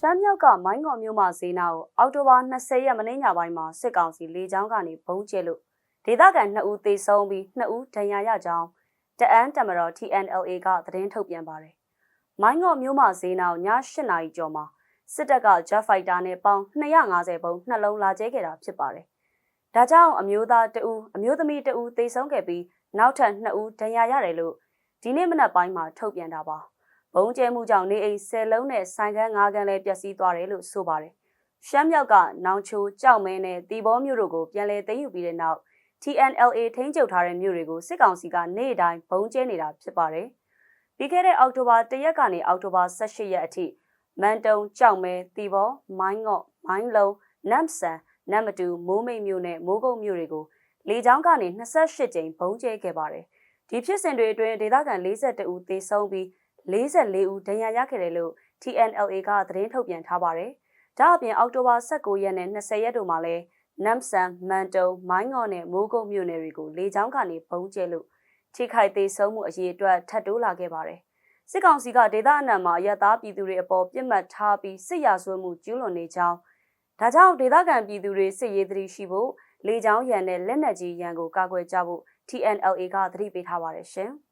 ရှမ်းမြောက်ကမိုင်းငေါ်မြို့မှာဈေးနာကိုအောက်တိုဘာ20ရက်မနေ့ညပိုင်းမှာစစ်ကောင်စီလေကြောင်းကနေဘုံကျဲလို့ဒေသခံ2ဦးသေဆုံးပြီး2ဦးဒဏ်ရာရကြောင်းတအန်းတမတော် TNLA ကသတင်းထုတ်ပြန်ပါတယ်။မိုင်းငေါ်မြို့မှာဈေးနာကိုည8နာရီကျော်မှာစစ်တပ်က Jet Fighter နဲ့ပေါင်း250ဘုံနှလုံးလာကျဲခဲ့တာဖြစ်ပါတယ်။ဒါကြောင့်အမျိုးသား2ဦးအမျိုးသမီး2ဦးသေဆုံးခဲ့ပြီးနောက်ထပ်2ဦးဒဏ်ရာရတယ်လို့ဒီနေ့မနက်ပိုင်းမှာထုတ်ပြန်တာပါ။ ဘုံကျဲမှုကြောင့်နေအိမ်10လုံးနဲ့ဆိုင်ကန်း9ကန်းလည်းပျက်စီးသွားတယ်လို့ဆိုပါတယ်။ရှမ်းမြောက်ကနောင်ချိုကြောက်မဲနဲ့တီဘောမြို့တို့ကိုပြန်လည်သိမ်းယူပြီးတဲ့နောက် TNLA ထိန်းချုပ်ထားတဲ့မြို့တွေကိုစစ်ကောင်စီကနေ့တိုင်းဘုံကျဲနေတာဖြစ်ပါတယ်။ပြီးခဲ့တဲ့အောက်တိုဘာ၁ရက်ကနေအောက်တိုဘာ18ရက်အထိမန်တုံကြောက်မဲတီဘောမိုင်းငေါ့မိုင်းလုံးနမ်ဆန်နမ်မတူမိုးမိတ်မြို့နဲ့မိုးကုတ်မြို့တွေကိုလေကြောင်းကနေ28ကြိမ်ဘုံကျဲခဲ့ပါတယ်။ဒီဖြစ်စဉ်တွေအတွင်းဒေသခံ42ဦးသေဆုံးပြီး 44ဦးဒဏ်ရာရခဲ့တယ်လို့ TNLA ကသတင်းထုတ်ပြန်ထားပါတယ်။ဒါအပြင်အောက်တိုဘာ19ရက်နဲ့20ရက်တို့မှာလည်းနမ်ဆန်မန်တုံမိုင်းငေါနဲ့မိုးကုတ်မြို့နယ်တွေကိုလေကြောင်းကနေဘုံကျဲလို့ထိခိုက်သေးဆုံးမှုအရေးအတွက်ထပ်တိုးလာခဲ့ပါတယ်။စစ်ကောင်စီကဒေသအနှံမှာရတားပြည်သူတွေအပေါ်ပြစ်မှတ်ထားပြီးစစ်ရာဇဝတ်မှုကျူးလွန်နေကြောင်းဒါကြောင့်ဒေသခံပြည်သူတွေစစ်ရေးသတိရှိဖို့လေကြောင်းရန်နဲ့လက်နက်ကြီးရန်ကိုကာကွယ်ကြဖို့ TNLA ကသတိပေးထားပါတယ်ရှင်။